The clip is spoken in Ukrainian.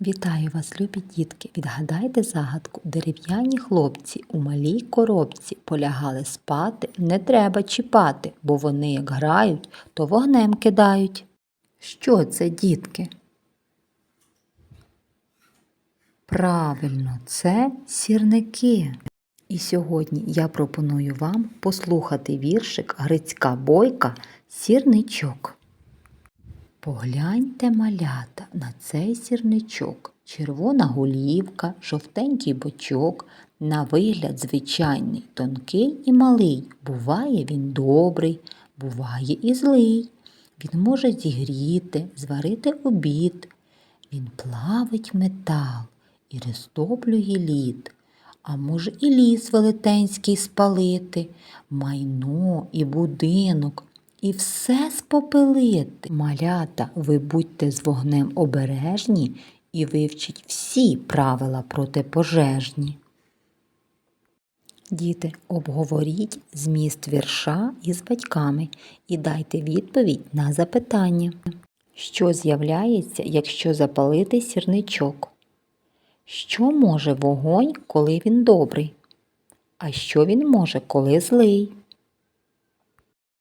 Вітаю вас, любі дітки! Відгадайте загадку. Дерев'яні хлопці у малій коробці полягали спати, не треба чіпати, бо вони як грають, то вогнем кидають. Що це, дітки? Правильно, це сірники. І сьогодні я пропоную вам послухати віршик Грицька Бойка Сірничок. Погляньте, малята, на цей сірничок. Червона голівка, жовтенький бочок, на вигляд звичайний, тонкий і малий. Буває він добрий, буває і злий. Він може зігріти, зварити обід. Він плавить метал і розтоплює лід. А може і ліс велетенський спалити, майно і будинок, і все спопелити. Малята, ви будьте з вогнем обережні і вивчіть всі правила протипожежні. Діти, обговоріть зміст вірша із батьками і дайте відповідь на запитання. Що з'являється, якщо запалити сірничок? Що може вогонь, коли він добрий? А що він може, коли злий?